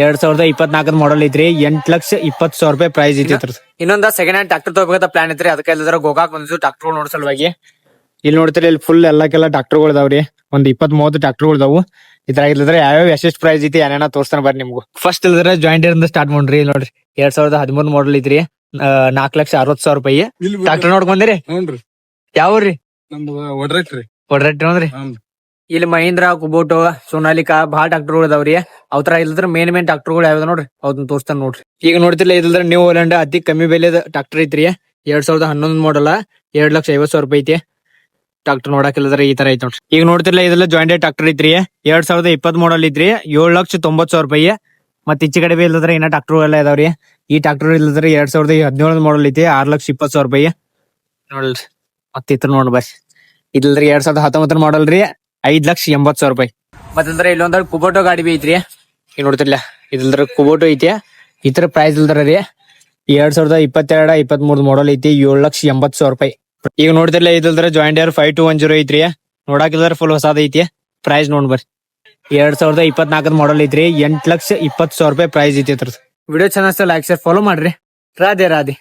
ಎರಡ್ ಸಾವಿರದ ಇಪ್ಪತ್ನಾಲ್ಕದ ಮಾಡಲ್ ಐತ್ರಿ. ಎಂಟ್ ಲಕ್ಷ ಇಪ್ಪತ್ ಸಾವಿರ ರೂಪಾಯಿ ಪ್ರೈಸ್ ಐತಿ ಇನ್ನೊಂದ್ ಇನ್ನೊಂದ ಸೆಕೆಂಡ್ ಹ್ಯಾಂಡ್ ಟ್ರಾಕ್ಟರ್ ತಗೋಬೇಕಂತ ಪ್ಲಾನ್ ಐತ್ರಿ. ಅದಕ್ಕೆ ಗೋಗಾಕ್ ಗೋಕಾಕ್ ಬಂದಿದ್ದು ಟ್ರಾಕ್ಟರ್ ನೋಡ್ ಸಲುವಾಗಿ. ಇಲ್ಲಿ ನೋಡ್ತೀರಿ ಇಲ್ಲಿ ಫುಲ್ ಎಲ್ಲಕ್ಕೆಲ್ಲ ಟ್ರಾಕ್ಟರ್ಗಳು ಇದಾವ್ರಿ ಒಂದ್ ಇಪ್ಪತ್ ಮೂವತ್ತು ಟ್ರಾಕ್ಟರ್ಗಳು ಇದಾವು ಇದ್ರ ಇಲ್ಲದ್ರೆ ಯಾವ್ಯಾವ ಎಷ್ಟೆಷ್ಟು ಪ್ರೈಸ್ ಐತಿ ಏನೇನ ತೋರಿಸ್ತಾನೆ ಬರ್ರಿ ನಿಮ್ಗೂ. ಫಸ್ಟ್ ಇಲ್ಲದ್ರೆ ಜಾಯಿಂಟ್ ಇಂದ ಸ್ಟಾರ್ಟ್ ಮಾಡ್ರಿ. ಇಲ್ಲಿ ನೋಡ್ರಿ ಎರಡ್ ಸಾವಿರದ ಹದಿಮೂರು ಮಾಡಲ್ ಐತ್ರಿ. ನಾಲ್ಕ್ ಲಕ್ಷ ಅರವತ್ ಸಾವಿರ ರೂಪಾಯಿ. ಟ್ರಾಕ್ಟರ್ ನೋಡ್ಕೊಂಡ್ರಿ? ಯಾವ ಯಾವ್ರಿ? ಒಡ್ರಿ ಒಡ್ರಿ ಅಂದ್ರಿ ಇಲ್ಲಿ ಮಹೀಂದ್ರ, ಕುಬೋಟೋ, ಸೋನಾಲಿಕಾ ಬಹಳ ಟ್ರಾಕ್ಟರ್ಗಳು ಅದಾವ್ರಿ. ಅವ್ ತರ ಇಲ್ಲದ್ರ ಮೇನ್ ಮೇನ್ ಟ್ರಾಕ್ಟರ್ಗಳು ಯಾವ್ದು ನೋಡ್ರಿ. ಅದನ್ನ ತೋರಿಸ್ತಾನೆ ನೋಡ್ರಿ. ಈಗ ನೋಡ್ತಿಲ್ಲ ಇದ್ರ ನ್ಯೂ ಹೋಲೆಂಡ್ ಅತಿ ಕಮ್ಮಿ ಬೆಲೆದ ಟ್ರಾಕ್ಟರ್ ಐತ್ರಿ. ಎರಡ್ ಸಾವಿರದ ಹನ್ನೊಂದ್ ಮಾಡಲ್ಲ ಎರಡ್ ಲಕ್ಷ ಐವತ್ ಸಾವಿರ ರೂಪಾಯಿ ಐತಿ. ಟ್ರಾಕ್ಟರ್ ನೋಡಕ್ಕಿಲ್ಲದ್ರ ಈ ತರ ಐತಿ ನೋಡ್ರಿ. ಈಗ ನೋಡ್ತಿಲ್ಲ ಇದೆಲ್ಲ ಜಾಯಿಂಟೆಡ್ ಡಾಕ್ಟರ್ ಐತ್ರಿ. ಎರಡ್ ಸಾವಿರದ ಇಪ್ಪತ್ ಮಾಡಲ್ ಐತ್ರಿ. ಏಳು ಲಕ್ಷ ತೊಂಬತ್ ಸಾವಿರ ರೂಪಾಯಿ. ಮತ್ತೆ ಈಚೆ ಕಡೆ ಬಿ ಇಲ್ಲದ್ರ ಇನ್ನ ಟ್ರಾಕ್ಟರ್ ಎಲ್ಲ ಇದಾವ್ರಿ. ಈ ಡಾಕ್ಟರ್ ಇಲ್ಲದ್ರ ಎರಡ್ ಸಾವಿರದ ಹದಿನೇಳು ಮಾಡಲ್ ಐತಿ. ಆರ್ ಲಕ್ಷ ಇಪ್ಪತ್ ಸಾವಿರ ರೂಪಾಯಿ. ನೋಡ್ರಿ. ಮತ್ತೆ ಇತ್ರ ನೋಡ್ ಬಸ್. ಇದಿಲ್ರಿ ಎರಡ್ ಸಾವಿರದ ಹತ್ತೊಂಬತ್ತರ ಮಾಡಲ್ ರೀ. ಐದ್ ಲಕ್ಷ ಎಂಬತ್ ಸಾವಿರ ರೂಪಾಯಿ. ಮತ್ತಂದ್ರೆ ಇಲ್ಲೊಂದ್ ಕುಬೋಟೋ ಗಾಡಿ ಬಿ ಐತ್ರಿ. ಈಗ ನೋಡ್ತಿರ್ಲ ಇದ್ರ ಕುಬೋಟೋ ಐತಿ. ಈ ತರ ಪ್ರೈಸ್ ಇಲ್ದಾರ ರೀ. ಎರಡ್ ಸಾವಿರದ ಇಪ್ಪತ್ತೆರಡ ಇಪ್ಪತ್ತ್ ಮೂರ್ ಮಾಡಲ್ ಐತಿ ಏಳ್ ಲಕ್ಷ ಎಂಬತ್ ಸಾವಿರ ರೂಪಾಯಿ. ಈಗ ನೋಡ್ತಿರ್ಲ ಇದಿಲ್ದ್ರ joint air five two one zero ಐತ್ರಿ. ನೋಡಾಕಿದ್ರ ಫುಲ್ ಹೊಸಾದ ಐತಿ. ಪ್ರೈಸ್ ನೋಡ್ ಬರ್ರಿ. ಎರಡ್ ಸಾವಿರದ ಇಪ್ಪತ್ನಾಲ್ಕದ ಮಾಡಲ್ ಐತ್ರಿ. ಎಂಟ್ ಲಕ್ಷ ಇಪ್ಪತ್ ಸಾವಿರ ರೂಪಾಯಿ ಪ್ರೈಸ್ ಐತಿ ಅದ್ರದ್ದು ವಿಡಿಯೋ ಚೆನ್ನಾಗಿ ಲೈಕ್ ಶೇರ್ ಫಾಲೋ ಮಾಡ್ರಿ. ರಾಧೆ ರಾಧೆ.